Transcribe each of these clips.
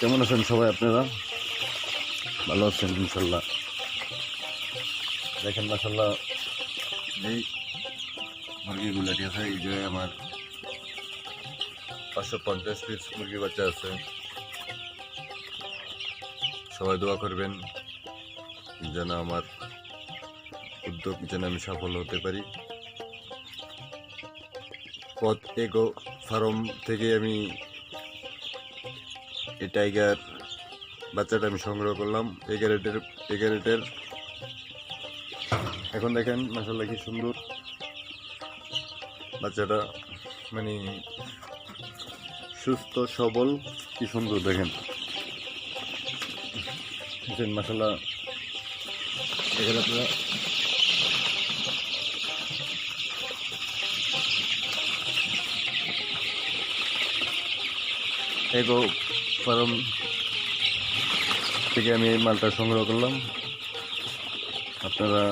কেমন আছেন সবাই আপনারা? ভালো আছেন, ইনশাল্লাহ। দেখেন মাসাল্লাহ এই মুরগিগুলো ঠিক আছে, এই যে আমার পাঁচশো পঞ্চাশ পিস মুরগি বাচ্চা আছে। সবাই দোয়া করবেন, যেন আমার উদ্যোগ যেন আমি সফল হতে পারি। পথ এগো, ফার্ম থেকে আমি এই টাইগার, বাচ্চাটা আমি সংগ্রহ করলাম। এগারেটের এগারেটের এখন দেখেন মাসাল্লাহ কি সুন্দর। বাচ্চাটা মানে সুস্থ, সবল, কি সুন্দর দেখেন। দেখেন মাসাল্লাহ আপনারা এগো ফার্ম থেকে আমি এই মালটা সংগ্রহ করলাম। আপনারা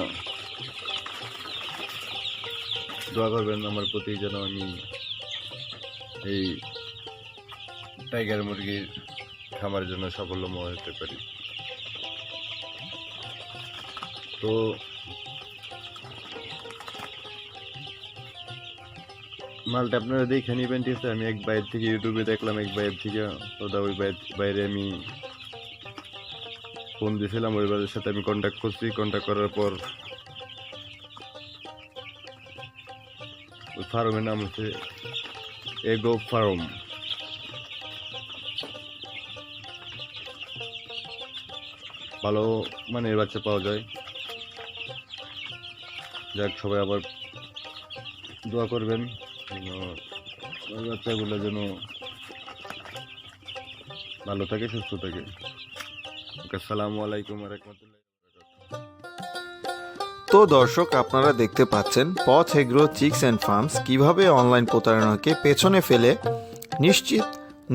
দোয়া করবেন আমার প্রতি যেন আমি এই টাইগার মুরগির খামারের জন্য সাফল্যময় হতে পারি। তো মালটা আপনারা দেখে নেবেন, ঠিক আছে? আমি এক বাইর থেকে ইউটিউবে দেখলাম, এক বাইর থেকে ওটা ওই বাইর, বাইরে আমি ফোন দিয়েছিলাম, ওই বাইরের সাথে আমি কন্ট্যাক্ট করছি। কন্ট্যাক্ট করার পর ওই ফার্মের নাম হচ্ছে এগো ফার্ম। ভালো মানের বাচ্চা পাওয়া যায়। যাক, সবাই আবার দোয়া করবেন। বাচ্চাগুলো যেন ভালো থাকে, সুস্থ থাকে। আসসালামু আলাইকুম রহমতুল্লাহ তো দর্শক, আপনারা দেখতে পাচ্ছেন Poth agro chicks and farms কীভাবে অনলাইন প্রতারণাকে পেছনে ফেলে নিশ্চিত,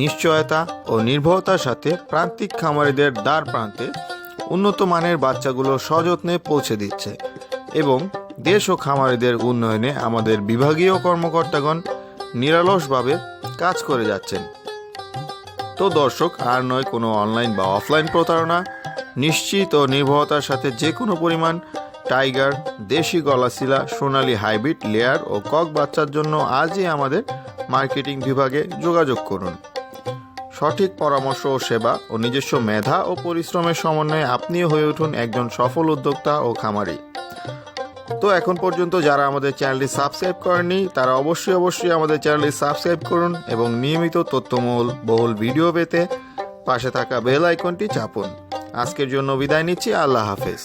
নিশ্চয়তা ও নির্ভরতার সাথে প্রান্তিক খামারিদের দ্বার প্রান্তে উন্নত মানের বাচ্চাগুলো সযত্নে পৌঁছে দিচ্ছে এবং দেশ ও খামারিদের উন্নয়নে আমাদের বিভাগীয় কর্মকর্তাগণ নিরলসভাবে কাজ করে যাচ্ছেন। তো দর্শক, আর নয় কোনো অনলাইন বা অফলাইন প্রতারণা, নিশ্চিত ও নির্ভরতার সাথে যে কোনো পরিমাণ টাইগার, দেশি গলাশিলা, সোনালী হাইব্রিড, লেয়ার ও কক বাচ্চার জন্য আজই আমাদের মার্কেটিং বিভাগে যোগাযোগ করুন। সঠিক পরামর্শ ও সেবা ও নিজস্ব মেধা ও পরিশ্রমের সমন্বয়ে আপনিও হয়ে উঠুন একজন সফল উদ্যোক্তা ও খামারি। তো এখন পর্যন্ত যারা আমাদের চ্যানেলটি সাবস্ক্রাইব করেননি, তারা অবশ্যই অবশ্যই আমাদের চ্যানেলটি সাবস্ক্রাইব করুন এবং নিয়মিত তথ্যমূল বহুল ভিডিও পেতে পাশে থাকা বেল আইকনটি চাপুন। আজকের জন্য বিদায় নিচ্ছি, আল্লাহ হাফেজ।